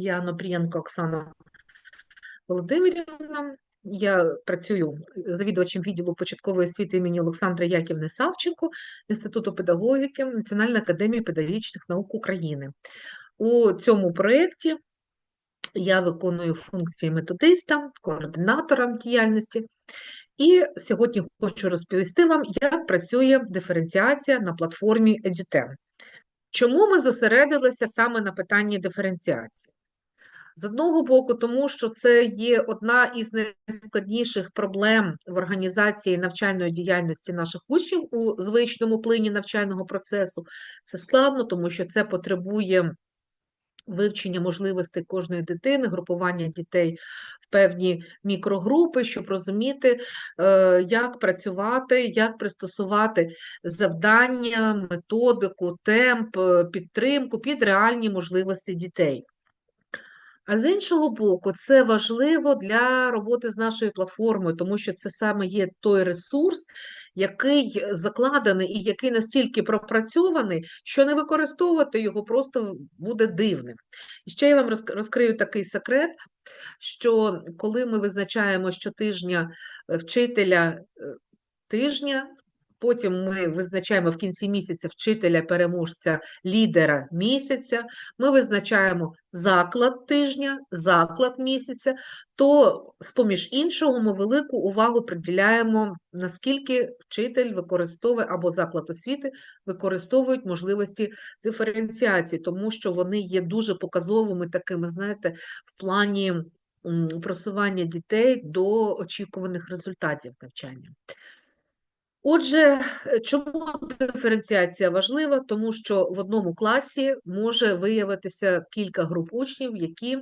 Я Нопрієнко Оксана Володимирівна. Я працюю завідувачем відділу початкової освіти імені Олександра Яківни Савченко Інституту педагогіки Національної академії педагогічних наук України. У цьому проєкті я виконую функції методиста, координатора діяльності. І сьогодні хочу розповісти вам, як працює диференціація на платформі EduTem. Чому ми зосередилися саме на питанні диференціації? З одного боку, тому що це є одна із найскладніших проблем в організації навчальної діяльності наших учнів у звичному плині навчального процесу. Це складно, тому що це потребує вивчення можливостей кожної дитини, групування дітей в певні мікрогрупи, щоб розуміти, е, як працювати, як пристосувати завдання, методику, темп, е, підтримку під реальні можливості дітей. А з іншого боку, це важливо для роботи з нашою платформою, тому що це саме є той ресурс, який закладений і який настільки пропрацьований, що не використовувати його просто буде дивним. І ще я вам розкрию такий секрет, що коли ми визначаємо щотижня е, вчителя е, тижня, Потім ми визначаємо в кінці місяця вчителя-переможця лідера місяця, ми визначаємо заклад тижня, заклад місяця, то, з-поміж іншого, ми велику увагу приділяємо, наскільки вчитель використовує або заклад освіти використовують можливості диференціації, тому що вони є дуже показовими такими, знаєте, в плані просування дітей до очікуваних результатів навчання. Отже, е, чому диференціація важлива? Тому що в одному класі може виявитися кілька груп учнів, які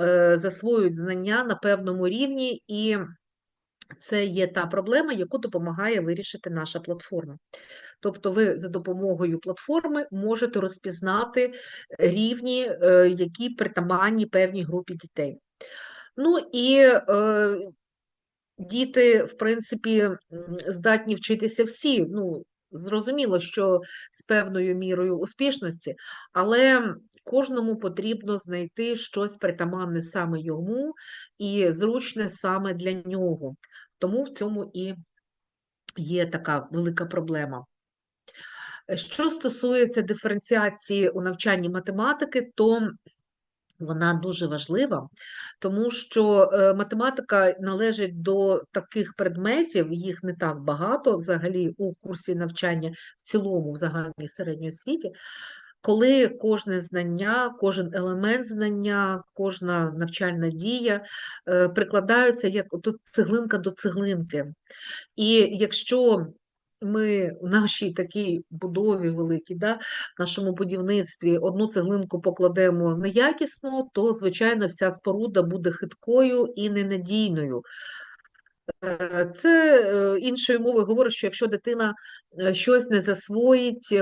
е, засвоюють знання на певному рівні, і це є та проблема, яку допомагає вирішити наша платформа. Тобто, ви за допомогою платформи можете розпізнати рівні, е, які притаманні певній групі дітей. Ну і е, діти, в принципі, здатні вчитися всі. Ну, зрозуміло, що з певною мірою успішності, але кожному потрібно знайти щось притаманне саме йому і зручне саме для нього. Тому в цьому і є така велика проблема. Що стосується диференціації у навчанні математики, то вона дуже важлива, тому що е, математика належить до таких предметів, їх не так багато взагалі у курсі навчання в цілому, в загальній середньої освіті, коли кожне знання, кожен елемент знання, кожна навчальна дія е, прикладаються як цеглинка до цеглинки. І якщо ми в нашій такій будові великій, да, в нашому будівництві одну цеглинку покладемо неякісно, то, звичайно, вся споруда буде хиткою і ненадійною. Е, це е, іншою мовою говорить, що якщо дитина е, щось не засвоїть,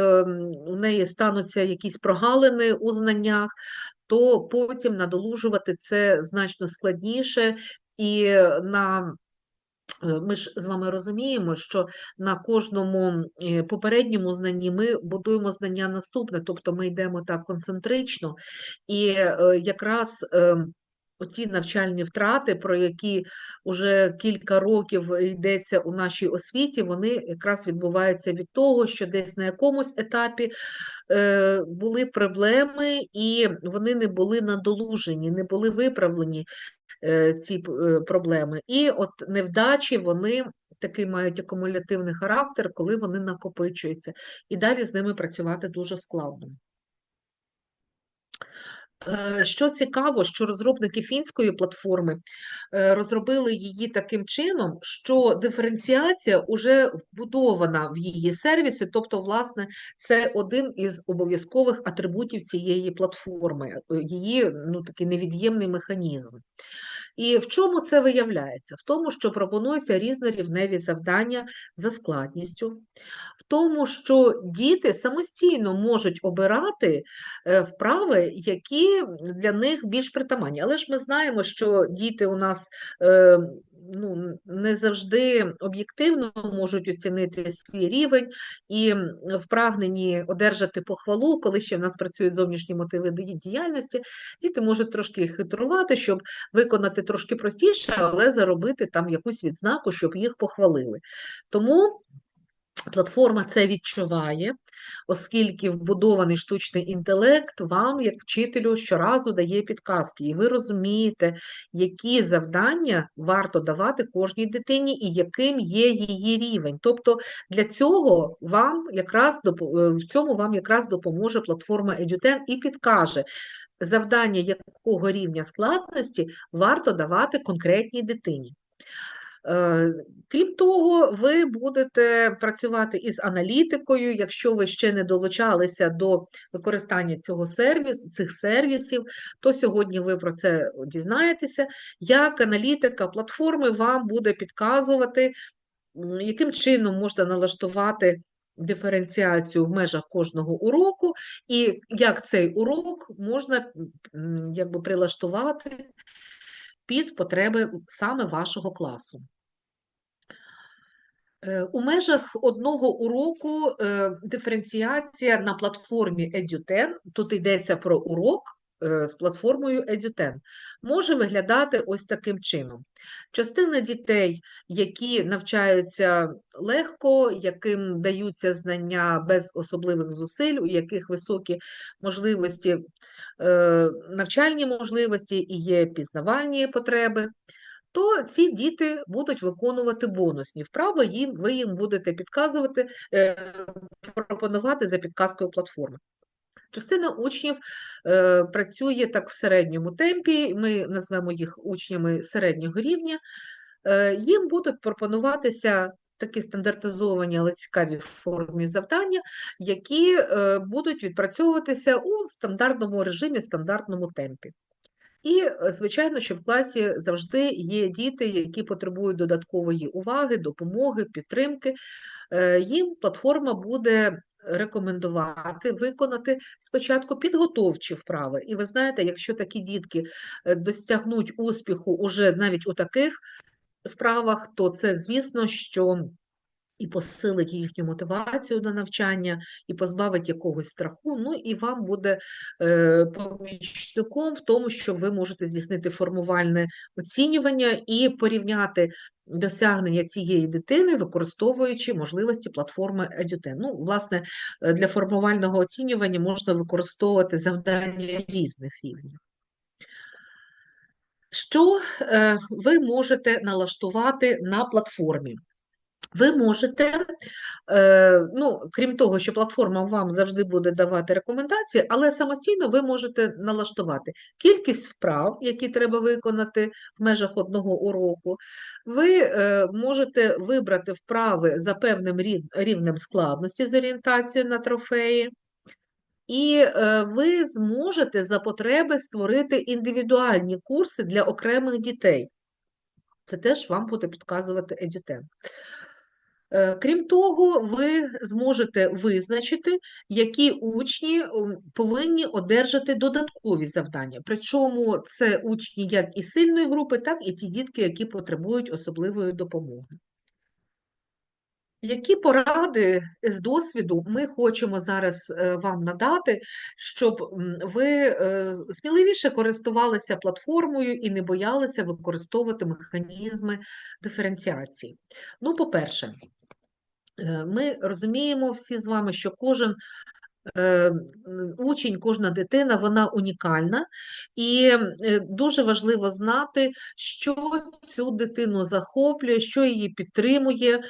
у неї стануться якісь прогалини у знаннях, то потім надолужувати це значно складніше і на ми ж з вами розуміємо, що на кожному е, попередньому знанні ми будуємо знання наступне, тобто ми йдемо так концентрично, і е, якраз оті навчальні втрати, про які вже кілька років йдеться у нашій освіті, вони якраз відбуваються від того, що десь на якомусь етапі були проблеми, і вони не були надолужені, не були виправлені. Е, ці е, проблеми. І от невдачі вони такий мають акумулятивний характер, коли вони накопичуються. І далі з ними працювати дуже складно. Е, що цікаво, що розробники фінської платформи розробили її таким чином, що диференціація вже вбудована в її сервіси, тобто, власне, це один із обов'язкових атрибутів цієї платформи, її ну, такий невід'ємний механізм. І в чому це виявляється? В тому, що пропонуються різнорівневі завдання за складністю, в тому, що діти самостійно можуть обирати е, вправи, які для них більш притаманні. Але ж ми знаємо, що діти у нас е, ну, не завжди об'єктивно можуть оцінити свій рівень і в прагненні одержати похвалу, коли ще в нас працюють зовнішні мотиви діяльності, діти можуть трошки хитрувати, щоб виконати трошки простіше, але заробити там якусь відзнаку, щоб їх похвалили. Тому Платформа це відчуває, оскільки вбудований штучний інтелект вам, як вчителю, щоразу дає підказки, і ви розумієте, які завдання варто давати кожній дитині і яким є її рівень. Тобто для цього вам якраз е, в цьому вам якраз допоможе платформа Eduten і підкаже, завдання якого рівня складності варто давати конкретній дитині. Е, крім того, ви будете працювати із аналітикою, якщо ви ще не долучалися до використання цього сервісу, цих сервісів, то сьогодні ви про це дізнаєтеся, як аналітика платформи вам буде підказувати, яким чином можна налаштувати диференціацію в межах кожного уроку, і як цей урок можна якби, прилаштувати під потреби саме вашого класу. Е, у межах одного уроку е, диференціація на платформі Eduten, тут йдеться про урок з платформою Eduten, може виглядати ось таким чином. Частина дітей, які навчаються легко, яким даються знання без особливих зусиль, у яких високі можливості, навчальні можливості і є пізнавальні потреби то ці діти будуть виконувати бонусні вправи, їм ви їм будете підказувати, е, пропонувати за підказкою платформи. Частина учнів е, працює так в середньому темпі, ми назвемо їх учнями середнього рівня, е, їм будуть пропонуватися такі стандартизовані, але цікаві формі завдання, які е, будуть відпрацьовуватися у стандартному режимі, стандартному темпі. І, е, звичайно, що в класі завжди є діти, які потребують додаткової уваги, допомоги, підтримки. Е, їм платформа буде рекомендувати виконати спочатку підготовчі вправи. І ви знаєте, якщо такі дітки е, досягнуть успіху уже навіть у таких вправах, то це, звісно, що і посилить їхню мотивацію до навчання, і позбавить якогось страху. Ну і вам буде е, помічником в тому, що ви можете здійснити формувальне оцінювання і порівняти досягнення цієї дитини, використовуючи можливості платформи Eduten. Ну, власне, е, для формувального оцінювання можна використовувати завдання різних рівнів. Що е, ви можете налаштувати на платформі? Ви можете, ну, крім того, що платформа вам завжди буде давати рекомендації, але самостійно ви можете налаштувати кількість вправ, які треба виконати в межах одного уроку. Ви е, можете вибрати вправи за певним рівнем складності з орієнтацією на трофеї. І е, ви зможете за потреби створити індивідуальні курси для окремих дітей. Це теж вам буде підказувати Eduten. Е, крім того, ви зможете визначити, які учні повинні одержати додаткові завдання. Причому це учні як і сильної групи, так і ті дітки, які потребують особливої допомоги. Які поради з досвіду ми хочемо зараз е, вам надати, щоб ви е, сміливіше користувалися платформою і не боялися використовувати механізми диференціації? Ну, по-перше, ми розуміємо всі з вами, що кожен е, учень, кожна дитина, вона унікальна, і е, дуже важливо знати, що цю дитину захоплює, що її підтримує,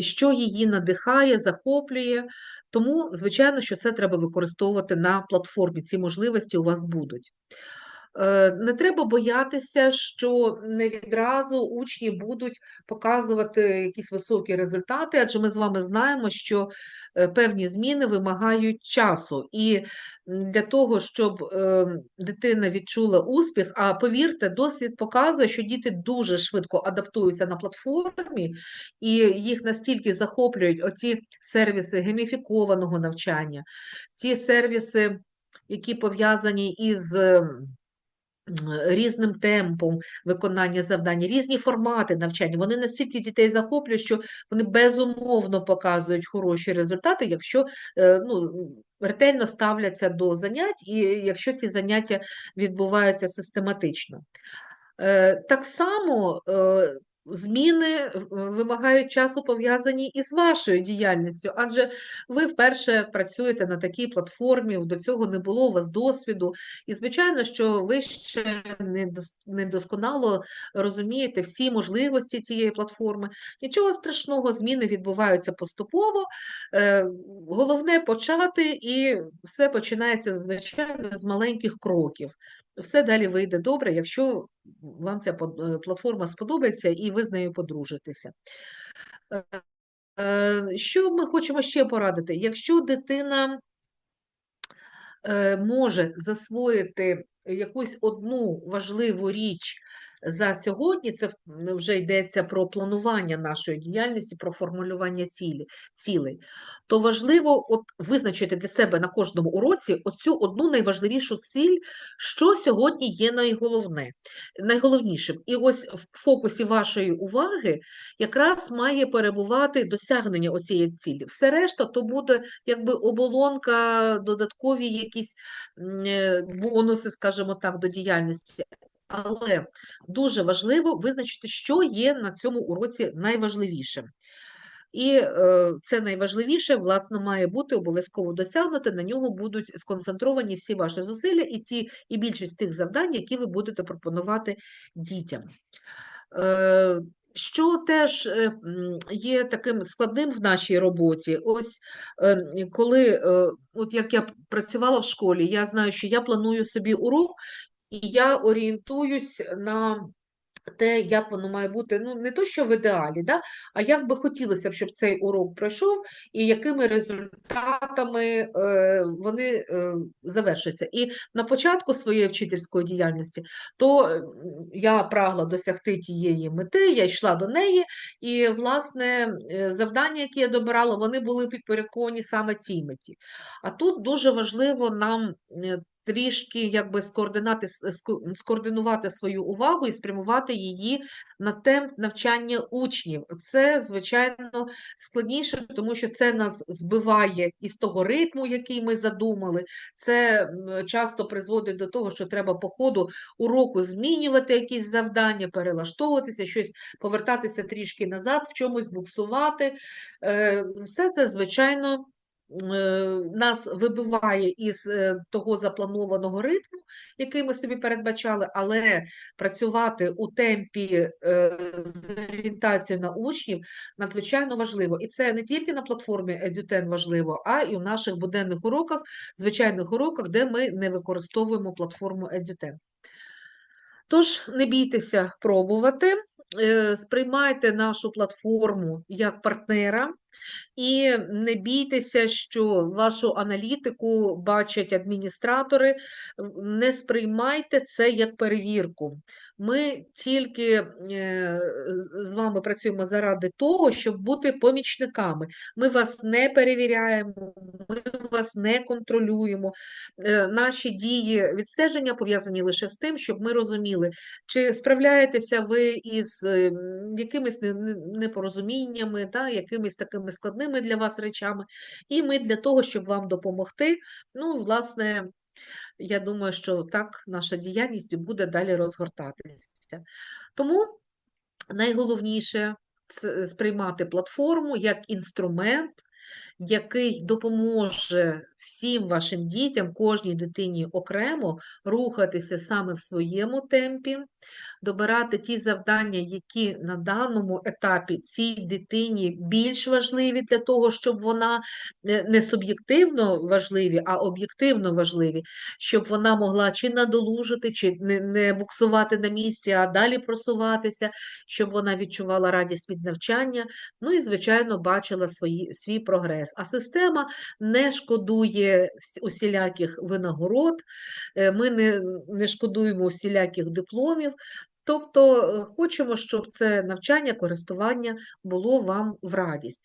що її надихає, захоплює. Тому, звичайно, що це треба використовувати на платформі. Ці можливості у вас будуть. Е, не треба боятися, що не відразу учні будуть показувати якісь високі результати, адже ми з вами знаємо, що е, певні зміни вимагають часу. І для того, щоб е, дитина відчула успіх, а повірте, досвід показує, що діти дуже швидко адаптуються на платформі, і їх настільки захоплюють оці сервіси гейміфікованого навчання, ті сервіси, які пов'язані із різним темпом виконання завдань, різні формати навчання. Вони настільки дітей захоплюють, що вони безумовно показують хороші результати, якщо е, ну, ретельно ставляться до занять, і якщо ці заняття відбуваються систематично. Е, Так само е, зміни е, вимагають часу пов'язані із вашою діяльністю, адже ви вперше працюєте на такій платформі, до цього не було у вас досвіду. І, звичайно, що ви ще не досконало розумієте всі можливості цієї платформи. Нічого страшного, зміни відбуваються поступово. Е, Головне почати, і все починається, звичайно, з маленьких кроків все далі вийде добре, якщо вам ця е, платформа сподобається і ви з нею подружитеся. Е, Що ми хочемо ще порадити? Якщо дитина е, може засвоїти якусь одну важливу річ за сьогодні, це вже йдеться про планування нашої діяльності, про формулювання цілі, цілей, то важливо от визначити для себе на кожному уроці оцю одну найважливішу ціль, що сьогодні є найголовне, найголовнішим. І ось в фокусі вашої уваги якраз має перебувати досягнення оцієї цілі. Все решта то буде якби оболонка, додаткові якісь е, бонуси, скажімо так, до діяльності. Але дуже важливо визначити, що є на цьому уроці найважливішим. І е, це найважливіше, власне, має бути обов'язково досягнуто, на нього будуть сконцентровані всі ваші зусилля і ті, і більшість тих завдань, які ви будете пропонувати дітям. Е, Що теж е, є таким складним в нашій роботі, ось коли, от як я працювала в школі, я знаю, що я планую собі урок, і я орієнтуюсь на те, як воно має бути, ну не то, що в ідеалі, да, а як би хотілося б, щоб цей урок пройшов, і якими результатами е, вони е, завершаться. І на початку своєї вчительської діяльності, то е, я прагла досягти тієї мети, я йшла до неї, і, власне, е, завдання, які я добирала, вони були підпорядковані саме цій меті. А тут дуже важливо нам е, трішки якби скоординати, скоординувати свою увагу і спрямувати її на темп навчання учнів. Це, звичайно, складніше, тому що це нас збиває із того ритму, який ми задумали. Це часто призводить до того, що треба по ходу уроку змінювати якісь завдання, перелаштовуватися, щось повертатися трішки назад, в чомусь буксувати. Е, Все це, звичайно нас вибиває із е, того запланованого ритму, який ми собі передбачали, але працювати у темпі е, з орієнтацією на учнів надзвичайно важливо. І це не тільки на платформі Eduten важливо, а і у наших буденних уроках, звичайних уроках, де ми не використовуємо платформу Eduten. Тож не бійтеся пробувати, е, сприймайте нашу платформу як партнера. І не бійтеся, що вашу аналітику бачать адміністратори, не сприймайте це як перевірку. Ми тільки е, з- вами працюємо заради того, щоб бути помічниками. Ми вас не перевіряємо, ми вас не контролюємо. Е, Наші дії відстеження пов'язані лише з тим, щоб ми розуміли, чи справляєтеся ви із якимись не- не- непорозуміннями, та, якимись такими складними для вас речами. І ми для того, щоб вам допомогти, ну, власне, я думаю, що так наша діяльність буде далі розгортатися. Тому найголовніше сприймати платформу як інструмент, який допоможе всім вашим дітям, кожній дитині окремо рухатися саме в своєму темпі, добирати ті завдання, які на даному етапі цій дитині більш важливі для того, щоб вона е, не суб'єктивно важливі, а об'єктивно важливі, щоб вона могла чи надолужити, чи не, не буксувати на місці, а далі просуватися, щоб вона відчувала радість від навчання, ну і, звичайно, бачила свої, свій прогрес. А система не шкодує вс- усіляких винагород, е, ми не, не шкодуємо усіляких дипломів. Тобто е, хочемо, щоб це навчання, користування було вам в радість.